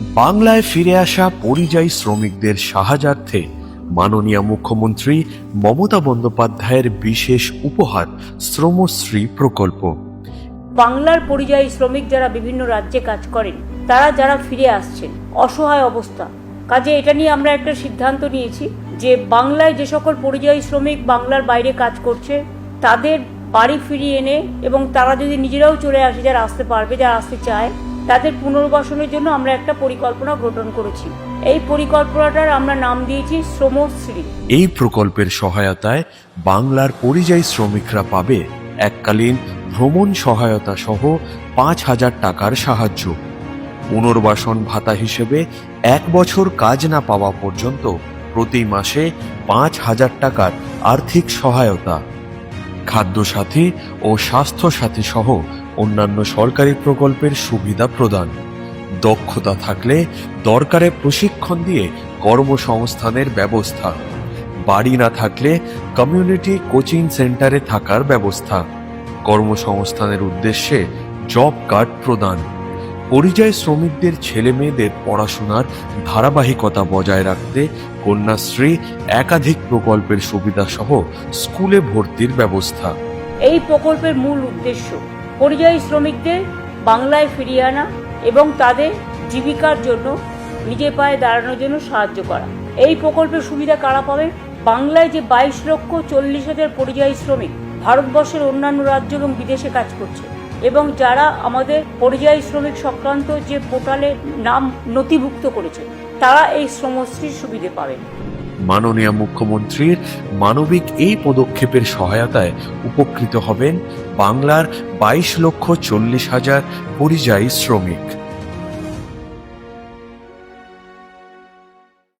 বাংলায় ফিরে আসা পরিযায়ী শ্রমিকদের সাহায্যার্থে মাননীয় মুখ্যমন্ত্রী মমতা বন্দ্যোপাধ্যায়ের বিশেষ উপহার শ্রমশ্রী প্রকল্প। বাংলার পরিযায়ী শ্রমিক যারা বিভিন্ন রাজ্যে কাজ করেন, তারা যারা ফিরে আসছেন, অসহায় অবস্থা। কাজে এটা নিয়ে আমরা একটা সিদ্ধান্ত নিয়েছি যে বাংলায় যে সকল পরিযায়ী শ্রমিক বাংলার বাইরে কাজ করছে, তাদের বাড়ি ফিরিয়ে এনে এবং তারা যদি নিজেরাও চলে আসে, যারা আসতে পারবে, যারা আসতে চায় তাদের পুনর্বাসনের জন্য আমরা একটা পরিকল্পনা গ্রহণ করেছি। এই পরিকল্পনাটার আমরা নাম দিয়েছি শ্রমশ্রী। এই প্রকল্পের সহায়তায় বাংলার পরিযায়ী শ্রমিকরা পাবে এককালীন ভ্রমণ সহায়তা সহ পাঁচ হাজার টাকার সাহায্য। পুনর্বাসন ভাতা হিসেবে এক বছর কাজ না পাওয়া পর্যন্ত প্রতি মাসে পাঁচ হাজার টাকার আর্থিক সহায়তা। খাদ্যসাথী ও স্বাস্থ্য সাথী সহ অন্যান্য সরকারি প্রকল্পের সুবিধা প্রদান। দক্ষতা থাকলে দরকারে প্রশিক্ষণ দিয়ে কর্মসংস্থানের ব্যবস্থা। বাড়ি না থাকলে কমিউনিটি কোচিং সেন্টারে থাকার ব্যবস্থা। কর্মসংস্থানের উদ্দেশ্যে জব কার্ড প্রদান। পরিযায়ী শ্রমিকদের ছেলে মেয়েদের পড়াশোনার ধারাবাহিকতা বজায় রাখতে কন্যাশ্রী একাধিক প্রকল্পের সুবিধা সহ স্কুলে ভর্তির ব্যবস্থা। এই প্রকল্পের মূল উদ্দেশ্য পরিযায়ী শ্রমিকদের বাংলায় ফিরিয়ে আনা এবং তাদের জীবিকার জন্য নিজের পায়ে দাঁড়ানোর জন্য সাহায্য করা। এই প্রকল্পের সুবিধা কারা পাবে? বাংলায় যে বাইশ লক্ষ চল্লিশ হাজার পরিযায়ী শ্রমিক ভারতবর্ষের অন্যান্য রাজ্য এবং বিদেশে কাজ করছে এবং যারা আমাদের পরিযায়ী শ্রমিক সংক্রান্ত যে পোর্টালে নাম নথিভুক্ত করেছে, তারা এই শ্রমশ্রীর সুবিধে পাবেন। মাননীয় মুখ্যমন্ত্রীর মানবিক এই পদক্ষেপের সহায়তায় উপকৃত হবেন বাংলার বাইশ লক্ষ চল্লিশ হাজার পরিযায়ী শ্রমিক।